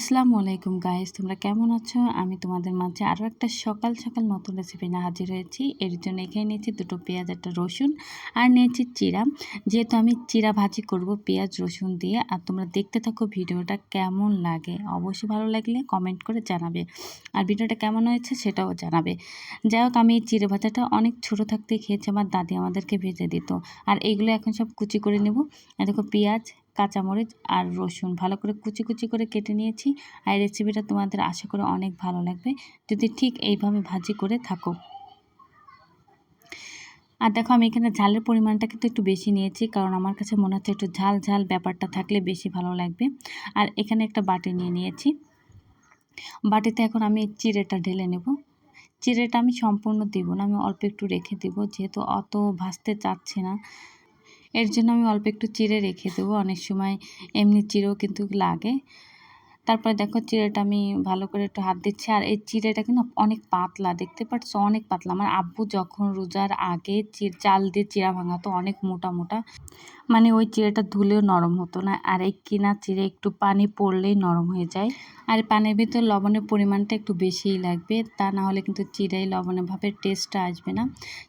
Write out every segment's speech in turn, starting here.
আসসালামু আলাইকুম গাইস তোমরা কেমন আছো? আমি তোমাদের মাঝে আরও একটা সকাল সকাল নতুন রেসিপি নিয়ে হাজির হয়েছি। এর জন্য এখানে নিয়েছি দুটো পেঁয়াজ, একটা রসুন আর নিয়েছি চিরা। যেহেতু আমি চিরা ভাজি করব পেঁয়াজ, রসুন দিয়ে, আর তোমরা দেখতে থাকো ভিডিওটা কেমন লাগে। অবশ্যই ভালো লাগলে কমেন্ট করে জানাবে। আর ভিডিওটা কেমন হয়েছে সেটাও জানাবে। যাই হোক, আমি এই চিড়ে ভাজাটা অনেক ছোট থাকতে খেয়েছি, আমার দাদি আমাদেরকে ভেজে দিত। আর এগুলো এখন সব কুচি করে নেব। দেখো পেঁয়াজ কাঁচামরিচ আর রসুন। ভালো করে কুচি কুচি করে কেটে নিয়েছি আর রেসিপিটা তোমাদের আশা করে অনেক ভালো লাগবে। যদি ঠিক এইভাবে ভাজি করে থাকো। আর দেখো, আমি এখানে ঝালের পরিমাণটা কিন্তু একটু বেশি নিয়েছি, কারণ আমার কাছে মনে হচ্ছে একটু ঝাল ঝাল ব্যাপারটা থাকলে বেশি ভালো লাগবে। আর এখানে একটা বাটি নিয়ে নিয়েছি। বাটিতে এখন আমি চিড়েটা ঢেলে নেব। চিড়েটা আমি সম্পূর্ণ দেব না, আমি অল্প একটু রেখে দেব, যেহেতু অত ভাজতে চাচ্ছি না। এর জন্য আমি অল্প একটু চিড়ে রেখে দেবো। অনেক সময় এমনি চিড়েও কিন্তু লাগে। তারপরে দেখো চিড়েটা আমি ভালো করে একটু হাত দিচ্ছি। আর এই চিড়েটা কিন্তু অনেক পাতলা, দেখতে পাচ্ছ অনেক পাতলা। আমার আব্বু যখন রোজার আগে চাল দিয়ে চিড়া ভাঙাতো, অনেক মোটা মোটা। মানে ওই চিড়েটা ধুলেও নরম হতো না। আর এই কিনা চিড়ে একটু পানি পড়লেই নরম হয়ে যায়। আর পানির ভিতর লবণের পরিমাণটা একটু বেশিই লাগবে। তা না হলে কিন্তু চিড়াই লবণের ভাবে টেস্টটা আসবে না।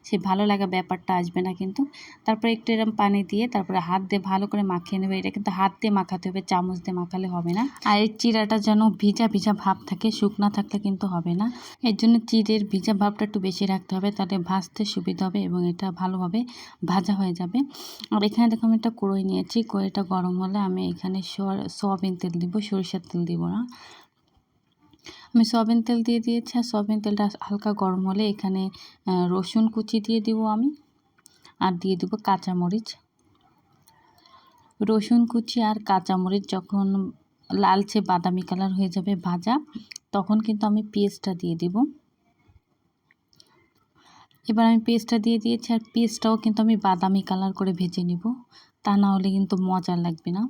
সে ভালো লাগা ব্যাপারটা আসবে না কিন্তু। তারপরে একটু এরকম পানি দিয়ে তারপরে হাত দিয়ে ভালো করে মাখিয়ে নেবে। এটা কিন্তু হাত দিয়ে মাখাতে হবে, চামচ দিয়ে মাখালে হবে না। আর এই চিড়াটা যেন ভিজা ভিজা ভাব থাকে, শুকনা থাকলে কিন্তু হবে না। এর জন্য চিরের ভিজা ভাবটা একটু বেশি রাখতে হবে তাহলে ভাজতে সুবিধা হবে এবং এটা ভালোভাবে ভাজা হয়ে যাবে। আর এখানে দেখো আমি একটা কড়ই নিয়েছি, কড়ইটা গরম হলে আমি এখানে সোয়াবিন তেল দিব, সরিষার তেল দিব না। আমি সয়াবিন তেল দিয়ে দিয়েছি, আর সয়াবিন তেলটা হালকা গরম হলে এখানে রসুন কুচি দিয়ে দিব আমি, আর দিয়ে দিব কাঁচামরিচ। রসুন কুচি আর কাঁচামরিচ যখন লালচে বাদামি কালার হয়ে যাবে ভাজা। তখন কিন্তু আমি পেস্টটা দিয়ে দিব। এবার আমি পেস্টটা দিয়ে দিয়েছি আর পেস্টটাও কিন্তু আমি বাদামি কালার করে ভেজে নিব। তা না হলে কিন্তু মজা লাগবে না।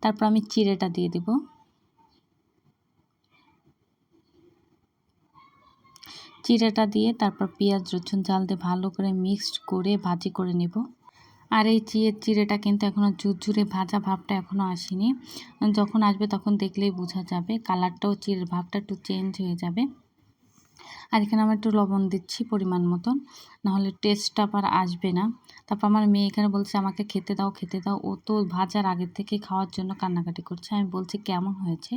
তারপর আমি চিড়েটা দিয়ে দিব। চিড়েটা দিয়ে তারপর পেঁয়াজ রসুন চাল দিয়ে ভালো করে মিক্সড করে ভাজি করে নেব। আর এই চিয়ের চিড়েটা কিন্তু এখনও ঝুরঝুরে ভাজা ভাবটা এখনও আসেনি। যখন আসবে তখন দেখলেই বোঝা যাবে। কালারটাও চিড়ের ভাবটা একটু চেঞ্জ হয়ে যাবে। আর এখানে আমি একটু লবণ দিচ্ছি পরিমাণ মতন। নাহলে টেস্টটা আবার আসবে না। তারপর আমার মেয়ে এখানে বলছে, আমাকে খেতে দাও খেতে দাও। ও তো ভাজার আগের থেকে খাওয়ার জন্য কান্নাকাটি করছে। আমি বলছি, কেমন হয়েছে?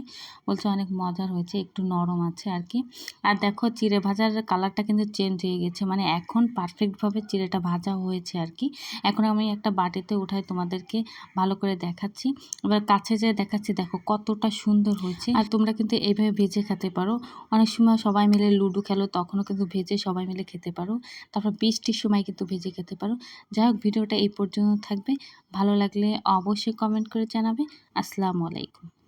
বলছে, অনেক মজার হয়েছে, একটু নরম আছে আর কি। আর দেখো, চিড়ে ভাজার কালারটা কিন্তু চেঞ্জ হয়ে গেছে। মানে এখন পারফেক্টভাবে চিড়েটা ভাজা হয়েছে আর কি। এখন আমি একটা বাটিতে উঠাই তোমাদেরকে ভালো করে দেখাচ্ছি। এবার কাছে যেয়ে দেখাচ্ছি, দেখো কতটা সুন্দর হয়েছে। আর তোমরা কিন্তু এইভাবে ভেজে খেতে পারো। অনেক সময় সবাই মিলে লুডো খেলো তখনও কিন্তু ভেজে সবাই মিলে খেতে পারো। তারপর বৃষ্টির সময় কিন্তু ভেজে খেতে পারো। যাই হোক, ভিডিওটা এই পর্যন্ত থাকবে। ভালো লাগলে অবশ্যই কমেন্ট করে জানাবে। আসসালামু আলাইকুম।